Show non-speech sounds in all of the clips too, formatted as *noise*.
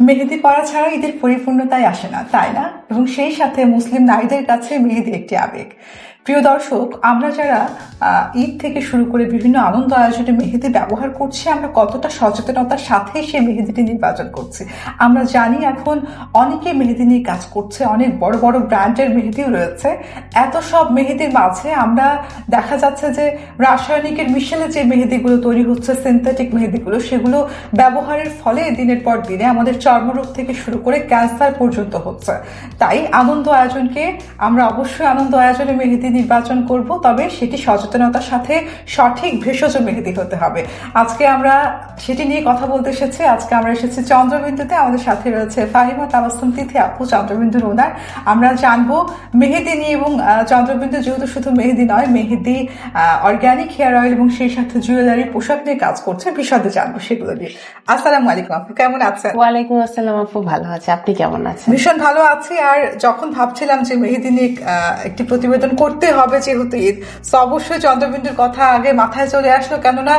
মেহেদি পরা ছাড়া ঈদের পরিপূর্ণতায় আসে না, তাই না? এবং সেই সাথে মুসলিম নারীদের কাছে মেহেদি একটি আবেগ। প্রিয় দর্শক, আমরা যারা ঈদ থেকে শুরু করে বিভিন্ন আনন্দ আয়োজনে মেহেদি ব্যবহার করছি, আমরা কতটা সচেতনতার সাথে সেই মেহেদিটি নির্বাচন করছি। আমরা জানি এখন অনেকে মেহেদি নিয়ে কাজ করছে, অনেক বড় বড় ব্র্যান্ডের মেহেদিও রয়েছে। এত সব মেহেদির মাঝে আমরা দেখা যাচ্ছে যে রাসায়নিকের মিশেলে যে মেহেদিগুলো তৈরি হচ্ছে সিনথেটিক মেহেদিগুলো, সেগুলো ব্যবহারের ফলে দিনের পর দিনে আমাদের চর্মরোগ থেকে শুরু করে ক্যান্সার পর্যন্ত হচ্ছে। তাই আনন্দ আয়োজনকে আমরা অবশ্যই আনন্দ আয়োজনে মেহেদি নির্বাচন করব তবে সেটি সচেতনতার সাথে সঠিক ভেষজ মেহেদি হতে হবে। আজকে আমরা সেটি নিয়ে কথা বলতে এসেছি। আজকে আমরা এসেছি চন্দ্রবিন্দুতে। আমাদের সাথে রয়েছে ফাহিমা তাবাসুম তিথি আপু চন্দ্রবিন্দুর ওনার। আমরা জানব মেহেদি নিয়ে এবং চন্দ্রবিন্দু যেহেতু শুধু মেহেদি নয় মেহেদি অর্গ্যানিক হেয়ার অয়েল এবং সেই সাথে জুয়েলারি পোশাক নিয়ে কাজ করছে। বিশদে জানব সেগুলো নিয়ে। আসসালামু আলাইকুম আপু কেমন আছেন? ওয়ালাইকুম আসসালাম আপু ভালো আছে। আপনি কেমন আছেন? ভীষণ ভালো আছি। আর যখন ভাবছিলাম যে মেহেদি নিয়ে একটি প্রতিবেদন করতে হবে যেহেতু ঈদ। অবশ্যই চন্দ্রবিন্দুর কথা আগে মাথায় চলে আসলো, কেননা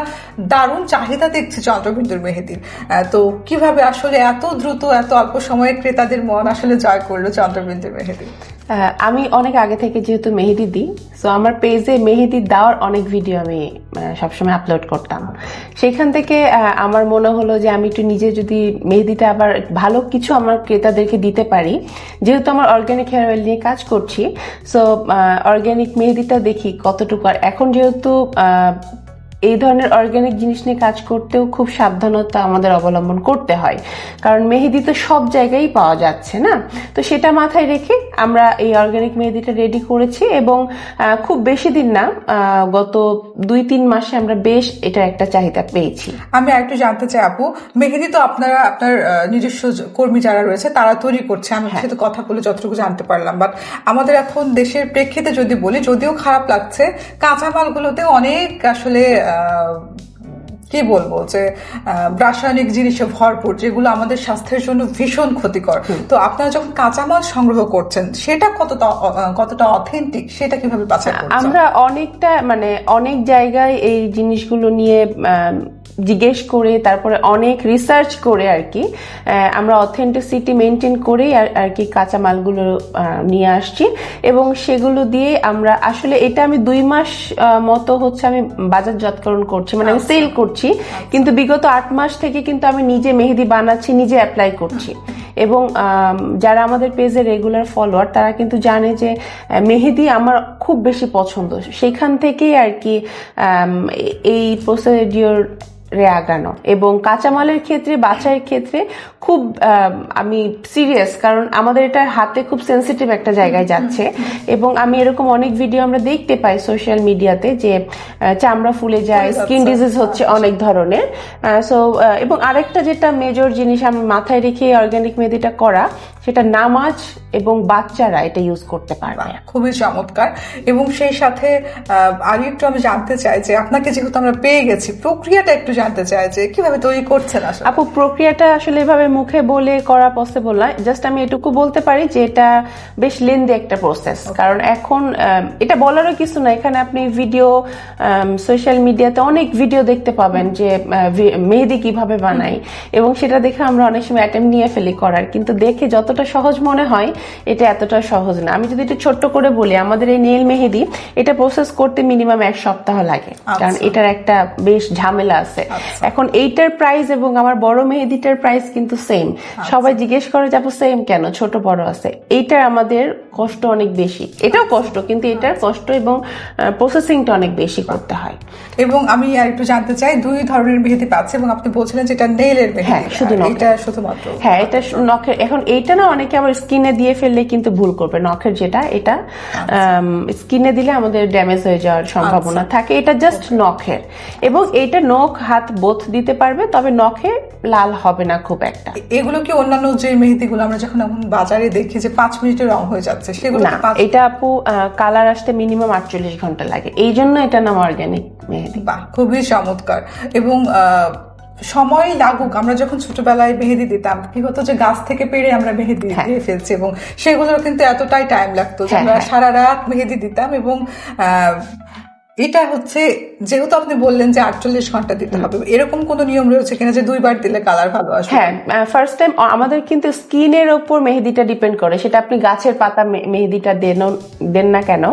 দারুণ চাহিদা দেখছে চন্দ্রবিন্দুর মেহেদির তো কীভাবে আসলে এত দ্রুত, এত অল্প সময়ে ক্রেতাদের মন আসলে জয় করল চন্দ্রবিন্দুর মেহেদি? আমি অনেক আগে থেকে যেহেতু মেহেদি দিই সো আমার পেজে মেহেদি দেওয়ার অনেক ভিডিও আমি সবসময় আপলোড করতাম। সেখান থেকে আমার মনে হলো যে আমি একটু নিজে যদি মেহেদিটা আবার ভালো কিছু আমার ক্রেতাদেরকে দিতে পারি, যেহেতু আমার অর্গ্যানিক হেয়ার অয়েল নিয়ে কাজ করছি সো অর্গ্যানিক মেহেদিটা দেখি কতটুকু। আর এখন যেহেতু এই ধরনের অর্গানিক জিনিস নিয়ে কাজ করতেও খুব সাবধানতা আমাদের অবলম্বন করতে হয়। কারণ মেহেদি তো সব জায়গায় পাওয়া যাচ্ছে না? তো সেটা মাথায় রেখে আমরা এই অর্গানিক মেহেদিটা রেডি করেছি এবং খুব বেশি দিন না গত দুই তিন মাসে আমরা বেশ এটা একটা চাহিদা পেয়েছি। আমি আরেকটু জানতে চাই আপু মেহেদি তো আপনারা আপনার নিজস্ব কর্মী যারা রয়েছে তারা তৈরি করছে। আমি সাথে কথা বলে যতটুকু জানতে পারলাম। বাট আমাদের এখন দেশের প্রেক্ষিতে যদি বলি যদিও খারাপ লাগছে কাঁচামালগুলোতে অনেক আসলে কি বলব যে রাসায়নিক জিনিসে ভরপুর যেগুলো আমাদের স্বাস্থ্যের জন্য ভীষণ ক্ষতিকর। তো আপনারা যখন কাঁচামাল সংগ্রহ করছেন সেটা কতটা কতটা অথেন্টিক সেটা কীভাবে বাছাই আমরা অনেকটা মানে অনেক জায়গায় এই জিনিসগুলো নিয়ে জিজ্ঞেস করে তারপরে অনেক রিসার্চ করে আর কি। আমরা অথেন্টিসিটি মেনটেন করেই আর কি কাঁচামালগুলো নিয়ে আসছি। এবং সেগুলো দিয়ে আমরা আসলে এটা আমি দুই মাস মতো হচ্ছে আমি বাজারজাতকরণ করছি মানে আমি সেল করছি। কিন্তু বিগত আট মাস থেকে কিন্তু আমি নিজে মেহেদি বানাচ্ছি নিজে অ্যাপ্লাই করছি। *laughs* এবং যারা আমাদের পেজে রেগুলার ফলোয়ার তারা কিন্তু জানে যে মেহেদি আমার খুব বেশি পছন্দ। সেখান থেকেই আর কি এই প্রসিডিওর রে আগানো এবং কাঁচামালের ক্ষেত্রে বাছাইয়ের ক্ষেত্রে খুব আম, সিরিয়াস কারণ আমাদের এটা হাতে খুব সেন্সিটিভ একটা জায়গায় যাচ্ছে। এবং আমি এরকম অনেক ভিডিও আমরা দেখতে পাই সোশ্যাল মিডিয়াতে যে চামড়া ফুলে যায় স্কিন। ডিজিজ হচ্ছে অনেক ধরনের। সো এবং আরেকটা যেটা মেজর জিনিস আমি মাথায় রেখে অর্গানিক মেহেদিটা করা সেটা নামাজ এবং বাচ্চারা এটা ইউজ করতে পারবে। খুবই চমৎকার। এবং সেই সাথে আরও একটু আমি জানতে চাই যে আপনাকে যেহেতু আমরা পেয়ে গেছি প্রক্রিয়াটা একটু জানতে চাই যে কীভাবে তৈরি করছেন আসলে? আপু প্রক্রিয়াটা আসলে এভাবে মুখে বলে করা পসিবল না। জাস্ট আমি এটুকু বলতে পারি যে এটা বেশ লেন্দি একটা প্রসেস কারণ এখন এটা বলারও কিছু না। এখানে আপনি ভিডিও সোশ্যাল মিডিয়াতে অনেক ভিডিও দেখতে পাবেন যে মেহেদি কীভাবে বানাই। এবং সেটা দেখে আমরা অনেক সময় অ্যাটেম্প নিয়ে ফেলি করার। কিন্তু দেখে যতটা সহজ মনে হয় এটা এতটা সহজ না। আমি যদি একটু ছোট্ট করে বলি আমাদের এই নীল মেহেদি এটা প্রসেস করতে মিনিমাম এক সপ্তাহ লাগে। কারণ এটার একটা বেশ ঝামেলা আছে। এখন এইটার প্রাইস এবং আমার বড় মেহেদিটার প্রাইস কিন্তু সেম সবাই জিজ্ঞেস করে যাব সেম কেন? ছোট বড় আছে। এইটার আমাদের কষ্ট অনেক বেশি। এটাও কষ্ট কিন্তু এটার কষ্ট এবং প্রসেসিংটা অনেক বেশি করতে হয়। এবং আমি আর একটু জানতে চাই দুই ধরনের মেহেদি পাচ্ছে এবং আপনি বলছিলেন যে এটা নেইলের মেহেদি। হ্যাঁ, শুধু। এটা শুধুমাত্র? হ্যাঁ এটা নখের এখন এইটা না অনেকে আবার স্কিনে দিয়ে ফেললে কিন্তু ভুল করবে। নখের যেটা এটা স্কিনে দিলে আমাদের ড্যামেজ হয়ে যাওয়ার সম্ভাবনা থাকে। এটা জাস্ট নখের। এবং এইটা নখ হাত বোধ দিতে পারবে তবে নখে লাল হবে না খুব একটা। এগুলো কি অন্যান্য যে মেহেদিগুলো আমরা যখন এখন বাজারে দেখি যে পাঁচ মিনিটে রং হয়ে যাচ্ছে সেগুলো না এটা আপু কালার আসতে মিনিমাম আটচল্লিশ ঘণ্টা লাগে এই জন্য এটা নাম অর্গ্যানিক মেহেদি বাহ খুবই চমৎকার এবং আহ, সময় লাগুক আমরা যখন ছোটবেলায় মেহেদি দিতাম কি হতো যে গাছ থেকে পেরে আমরা মেহেদি হ্যাঁ। দিয়ে ফেলছি এবং সেগুলোর কিন্তু এতটাই টাইম লাগতো হ্যাঁ, আমরা হ্যাঁ। সারা রাত মেহেদি দিতাম এবং আহ, এটা হচ্ছে যেহেতু আপনি বললেন যে আটচল্লিশ ঘণ্টা দিতে হবে এরকম কোনো নিয়ম রয়েছে কিনা যে দুইবার দিলে কালার ভালো আসবে? হ্যাঁ ফার্স্ট টাইম আমাদের কিন্তু স্কিনের ওপর মেহেদিটা ডিপেন্ড করে। সেটা আপনি গাছের পাতা মেহেদিটা দেন দেন না কেন?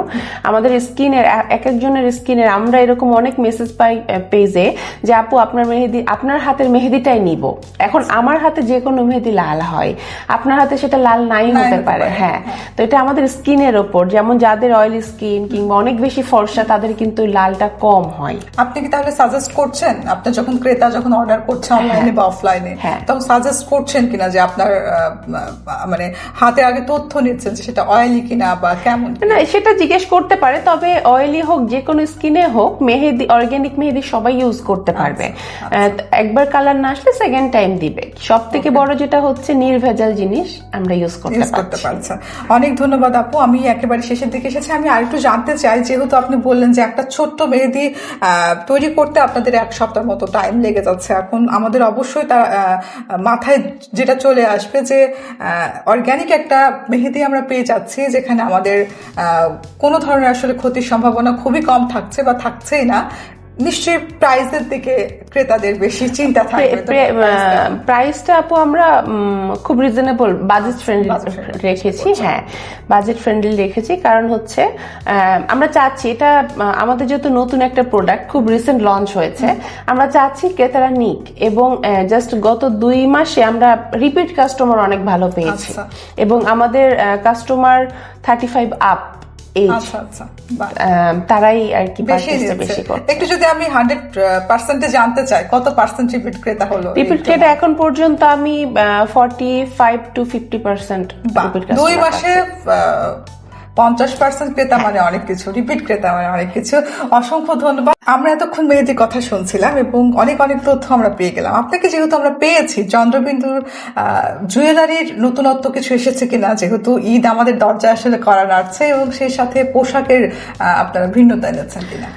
আমাদের স্কিনের এক একজনের স্কিনের আমরা এরকম অনেক মেসেজ পাই পেজে যে আপু আপনার মেহেদি আপনার হাতের মেহেদিটাই নিব। এখন আমার হাতে যে কোনো মেহেদি লাল হয় আপনার হাতে সেটা লাল নাই হতে পারে পারে, হ্যাঁ। তো এটা আমাদের স্কিনের ওপর যেমন যাদের অয়েলি স্কিন কিংবা অনেক বেশি ফর্সা তাদের কিন্তু লালটা কম হয়। আপনি কি তাহলে সাজেস্ট করছেন? আপনি যখন ক্রেতা যখন অর্ডার করছে অনলাইনে বা অফলাইনে হ্যাঁ। তখন সাজেস্ট করছেন কিনা যে আপনার মানে হাতে আগে তথ্য নিচ্ছেন যে সেটা অয়েলি কিনা বা কেমন না সেটা জিজ্ঞেস করতে পারে তবে অয়েলি হোক যে কোনো স্কিনে হোক মেহেদি অর্গানিক মেহেদি সবাই ইউজ করতে পারবে। একবার কালার না আসলে সেকেন্ড টাইম দিবে। সব থেকে বড় যেটা হচ্ছে নির্ভেজাল জিনিস আমরা ইউজ করতে পারছি। অনেক ধন্যবাদ আপু আমি একেবারে শেষের দিকে এসেছি। আমি আরেকটু জানতে চাই যেহেতু আপনি বললেন যে একটা ছোট্ট মেহেদি তৈরি করতে আপনাদের এক সপ্তাহ মতো টাইম লেগে যাচ্ছে। এখন আমাদের অবশ্যই তার মাথায় যেটা চলে আসবে যে অর্গ্যানিক একটা মেহেদি আমরা পেয়ে যাচ্ছি, যেখানে আমাদের কোনো ধরনের আসলে ক্ষতির সম্ভাবনা খুবই কম থাকছে বা থাকছেই না। নিশ্চয়ই প্রাইসের দিকে ক্রেতাদের বেশি চিন্তা থাকবে? প্রাইসটা আপু আমরা খুব রিজনেবল বাজেট ফ্রেন্ডলি রেখেছি হ্যাঁ বাজেট ফ্রেন্ডলি রেখেছি কারণ হচ্ছে আমরা চাচ্ছি এটা আমাদের যেহেতু নতুন একটা প্রোডাক্ট খুব রিসেন্ট লঞ্চ হয়েছে আমরা চাচ্ছি ক্রেতারা নিক এবং জাস্ট গত দুই মাসে আমরা রিপিট কাস্টমার অনেক ভালো পেয়েছি আচ্ছা। এবং আমাদের কাস্টমার থার্টি ফাইভ আপ আচ্ছা আচ্ছা তারাই আর কি বেশি একটু যদি আমি হান্ড্রেড পার্সেন্টে জানতে চাই কত পার্সেন্ট রিপিট ক্রেতা হলো রিপিট ক্রেতা এখন পর্যন্ত আমি forty five to fifty percent দুই মাসে পঞ্চাশ পার্সেন্ট ক্রেতা মানে অনেক কিছু রিপিট ক্রেতা মানে অনেক কিছু। অসংখ্য ধন্যবাদ। আমরা এতক্ষণ মেয়েদের কথা শুনছিলাম এবং অনেক অনেক তথ্য আমরা পেয়ে গেলাম। আপনাকে যেহেতু আমরা পেয়েছি, চন্দ্রবিন্দুর জুয়েলারির নতুনত্ব কিছু এসেছে কিনা, যেহেতু ঈদ আমাদের দরজা আসলে করা নাড়ছে এবং সেই সাথে পোশাকের আপনারা ভিন্নতা এনেছেন কিনা।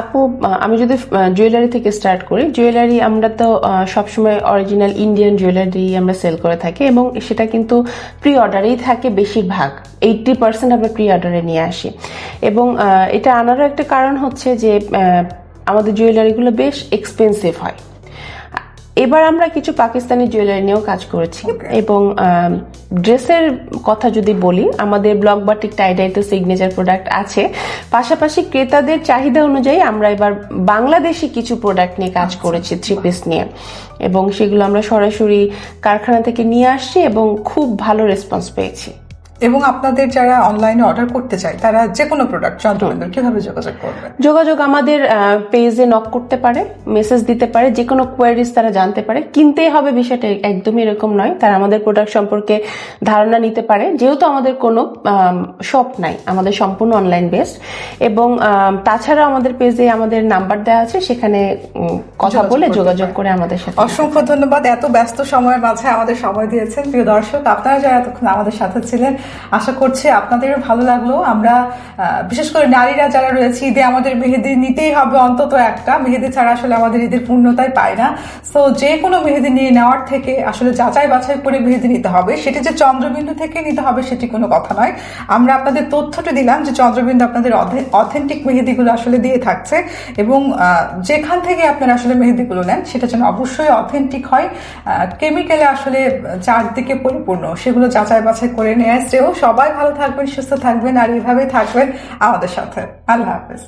আপু আমি যদি জুয়েলারি থেকে স্টার্ট করি। জুয়েলারি আমরা তো সবসময় অরিজিনাল ইন্ডিয়ান জুয়েলারি আমরা সেল করে থাকি এবং সেটা কিন্তু প্রি অর্ডারেই থাকে বেশিরভাগ। এইটটি পার্সেন্ট আমরা প্রি অর্ডারে নিয়ে আসি। এবং এটা আনারও একটা কারণ হচ্ছে যে আমাদের জুয়েলারিগুলো বেশ এক্সপেন্সিভ হয়। এবার আমরা কিছু পাকিস্তানি জুয়েলারি নিয়েও কাজ করেছি। এবং ড্রেসের কথা যদি বলি আমাদের ব্লক বাটিক টাইডাই তো সিগনেচার প্রোডাক্ট আছে। পাশাপাশি ক্রেতাদের চাহিদা অনুযায়ী আমরা এবার বাংলাদেশি কিছু প্রোডাক্ট নিয়ে কাজ করেছি থ্রি পিস নিয়ে। এবং সেগুলো আমরা সরাসরি কারখানা থেকে নিয়ে আসছি এবং খুব ভালো রেসপন্স পেয়েছি। এবং আপনাদের যারা অনলাইনে অর্ডার করতে চায় তারা যে কোনো প্রোডাক্ট চন্দ্রবিন্দুর কীভাবে যোগাযোগ করবে যোগাযোগ আমাদের পেজে নক করতে পারে মেসেজ দিতে পারে যে কোনো কোয়ারিজ তারা জানতে পারে। কিনতেই হবে বিষয়টা একদমই এরকম নয় তারা আমাদের প্রোডাক্ট সম্পর্কে ধারণা নিতে পারে। যেহেতু আমাদের কোনো শপ নাই আমাদের সম্পূর্ণ অনলাইন বেসড এবং তাছাড়া আমাদের পেজে আমাদের নাম্বার দেওয়া আছে সেখানে কথা বলে যোগাযোগ করে আমাদের সাথে অসংখ্য ধন্যবাদ এত ব্যস্ত সময়ের মাঝে আমাদের সময় দিয়েছেন। প্রিয় দর্শক আপনারা যারা এতক্ষণ আমাদের সাথে ছিলেন আশা করছি আপনাদেরও ভালো লাগল। আমরা বিশেষ করে নারীরা যারা রয়েছে, ঈদে আমাদের মেহেদি নিতেই হবে অন্তত একটা। মেহেদি ছাড়া আসলে আমাদের ঈদের পূর্ণতাই পায় না। সো যে কোনো মেহেদি নিয়ে নেওয়ার থেকে আসলে যাচাই বাছাই করে মেহেদি নিতে হবে। সেটি যে চন্দ্রবিন্দু থেকে নিতে হবে সেটি কোনো কথা নয়। আমরা আপনাদের তথ্যটা দিলাম যে চন্দ্রবিন্দু আপনাদের অথেন্টিক মেহেদিগুলো আসলে দিয়ে থাকছে এবং যেখান থেকে আপনারা আসলে মেহেদিগুলো নেন সেটা যেন অবশ্যই অথেন্টিক হয়। কেমিক্যালে আসলে চারদিকে পরিপূর্ণ। সেগুলো যাচাই বাছাই করে নিয়ে আসছেও সবাই ভালো থাকবেন সুস্থ থাকবেন আর এইভাবেই থাকবেন আমাদের সাথে। আল্লাহ হাফেজ।